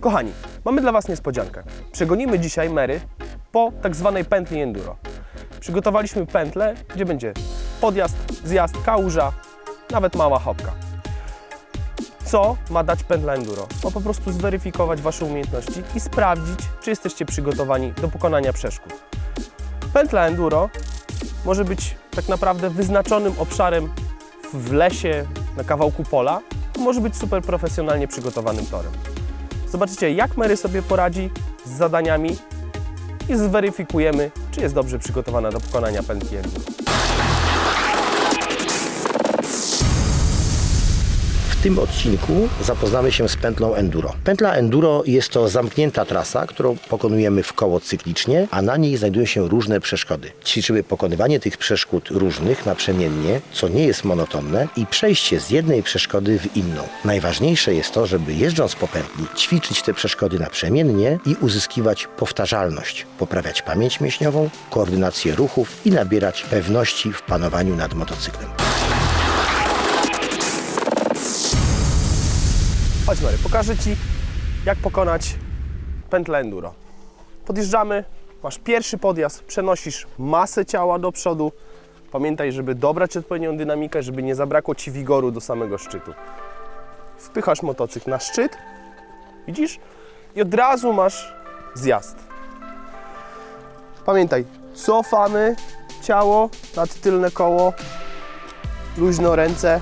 Kochani, mamy dla Was niespodziankę. Przegonimy dzisiaj Mary po tak zwanej pętli enduro. Przygotowaliśmy pętlę, gdzie będzie podjazd, zjazd, kałuża, nawet mała hopka. Co ma dać pętla enduro? No po prostu zweryfikować Wasze umiejętności i sprawdzić, czy jesteście przygotowani do pokonania przeszkód. Pętla enduro może być tak naprawdę wyznaczonym obszarem w lesie, na kawałku pola, może być super profesjonalnie przygotowanym torem. Zobaczycie, jak Mary sobie poradzi z zadaniami i zweryfikujemy, czy jest dobrze przygotowana do pokonania pętli W tym odcinku zapoznamy się z pętlą enduro. Pętla enduro jest to zamknięta trasa, którą pokonujemy w koło cyklicznie, a na niej znajdują się różne przeszkody. Ćwiczymy pokonywanie tych przeszkód różnych naprzemiennie, co nie jest monotonne i przejście z jednej przeszkody w inną. Najważniejsze jest to, żeby jeżdżąc po pętli ćwiczyć te przeszkody naprzemiennie i uzyskiwać powtarzalność, poprawiać pamięć mięśniową, koordynację ruchów i nabierać pewności w panowaniu nad motocyklem. Chodź Mary, pokażę Ci, jak pokonać pętlę enduro. Podjeżdżamy, masz pierwszy podjazd, przenosisz masę ciała do przodu. Pamiętaj, żeby dobrać odpowiednią dynamikę, żeby nie zabrakło Ci wigoru do samego szczytu. Wpychasz motocykl na szczyt, widzisz? I od razu masz zjazd. Pamiętaj, cofamy ciało nad tylne koło, luźno ręce,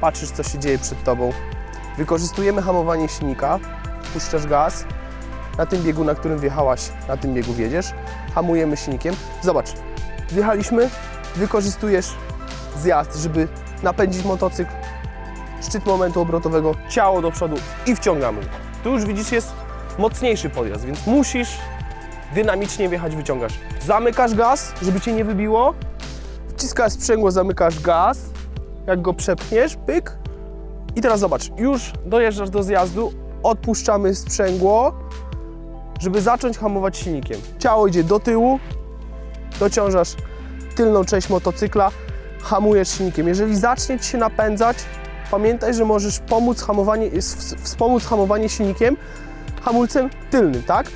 patrzysz co się dzieje przed Tobą. Wykorzystujemy hamowanie silnika, puszczasz gaz, na tym biegu, na którym wjechałaś, na tym biegu wjedziesz, hamujemy silnikiem. Zobacz, wjechaliśmy, wykorzystujesz zjazd, żeby napędzić motocykl, szczyt momentu obrotowego, ciało do przodu i wciągamy. Tu już widzisz, jest mocniejszy podjazd, więc musisz dynamicznie wjechać, wyciągasz. Zamykasz gaz, żeby Cię nie wybiło, wciskasz sprzęgło, zamykasz gaz, jak go przepchniesz, pyk, i teraz zobacz, już dojeżdżasz do zjazdu, odpuszczamy sprzęgło, żeby zacząć hamować silnikiem. Ciało idzie do tyłu, dociążasz tylną część motocykla, hamujesz silnikiem. Jeżeli zacznie Ci się napędzać, pamiętaj, że możesz pomóc hamowanie, wspomóc hamowanie silnikiem hamulcem tylnym, tak?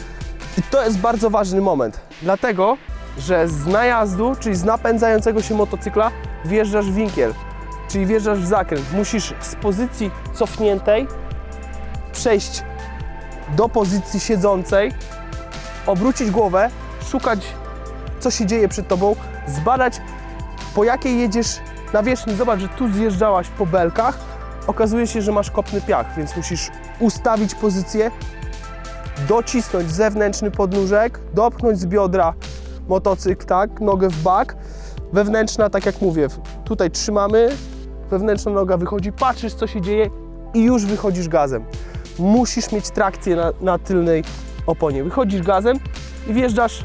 I to jest bardzo ważny moment, dlatego, że z najazdu, czyli z napędzającego się motocykla, wjeżdżasz w winkiel czyli wjeżdżasz w zakręt. Musisz z pozycji cofniętej przejść do pozycji siedzącej, obrócić głowę, szukać, co się dzieje przed tobą, zbadać, po jakiej jedziesz nawierzchni. Zobacz, że tu zjeżdżałaś po belkach, okazuje się, że masz kopny piach, więc musisz ustawić pozycję, docisnąć zewnętrzny podnóżek, dopchnąć z biodra motocykl, tak, nogę w bak, wewnętrzna, tak jak mówię, tutaj trzymamy, wewnętrzna noga wychodzi, patrzysz co się dzieje i już wychodzisz gazem. Musisz mieć trakcję na, na tylnej oponie. Wychodzisz gazem i wjeżdżasz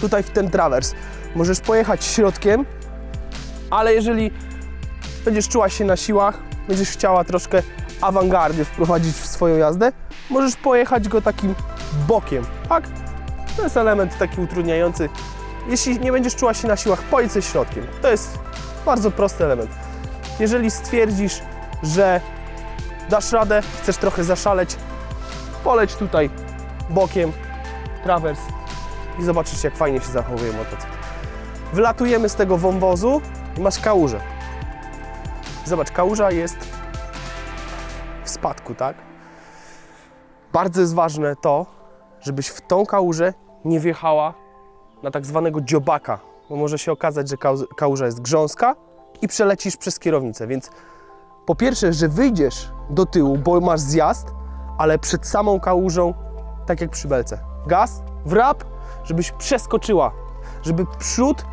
tutaj w ten trawers. Możesz pojechać środkiem, ale jeżeli będziesz czuła się na siłach, będziesz chciała troszkę awangardy wprowadzić w swoją jazdę, możesz pojechać go takim bokiem, tak? To jest element taki utrudniający. Jeśli nie będziesz czuła się na siłach, pojedź ze środkiem. To jest bardzo prosty element. Jeżeli stwierdzisz, że dasz radę, chcesz trochę zaszaleć, poleć tutaj bokiem, trawers i zobaczysz, jak fajnie się zachowuje motocykl. Wylatujemy z tego wąwozu i masz kałużę. Zobacz, kałuża jest w spadku, tak? Bardzo jest ważne to, żebyś w tą kałużę nie wjechała na tak zwanego dziobaka, bo może się okazać, że kałuża jest grząska i przelecisz przez kierownicę. Więc po pierwsze, że wyjdziesz do tyłu, bo masz zjazd, ale przed samą kałużą, tak jak przy belce. Gaz, wrap, żebyś przeskoczyła, żeby przód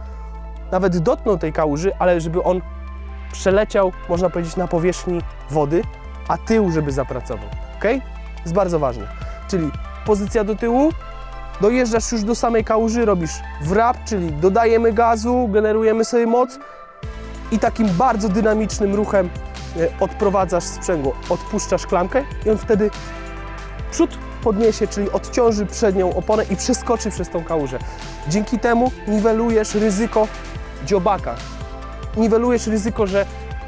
nawet dotknął tej kałuży, ale żeby on przeleciał, można powiedzieć, na powierzchni wody, a tył, żeby zapracował. Ok? Jest bardzo ważne. Czyli pozycja do tyłu, dojeżdżasz już do samej kałuży, robisz wrap, czyli dodajemy gazu, generujemy sobie moc i takim bardzo dynamicznym ruchem e, odprowadzasz sprzęgło, odpuszczasz klamkę i on wtedy przód podniesie, czyli odciąży przednią oponę i przeskoczy przez tą kałużę. Dzięki temu niwelujesz ryzyko dziobaka. Niwelujesz ryzyko, że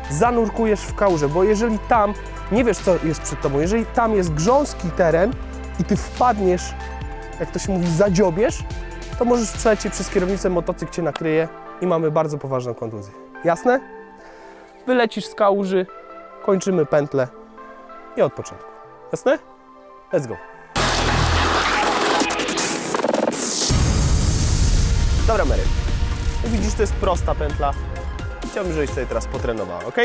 zanurkujesz w kałużę, bo jeżeli tam nie wiesz, co jest przed tobą, jeżeli tam jest grząski teren, i ty wpadniesz, jak to się mówi, zadziobiesz, to możesz przelecieć przez kierownicę, motocykl cię nakryje i mamy bardzo poważną kontuzję. Jasne? Wylecisz z kałuży, kończymy pętlę i od początku. Jasne? Let's go. Dobra, Mary. Widzisz, to jest prosta pętla. Chciałbym, żebyś sobie teraz potrenowała, ok?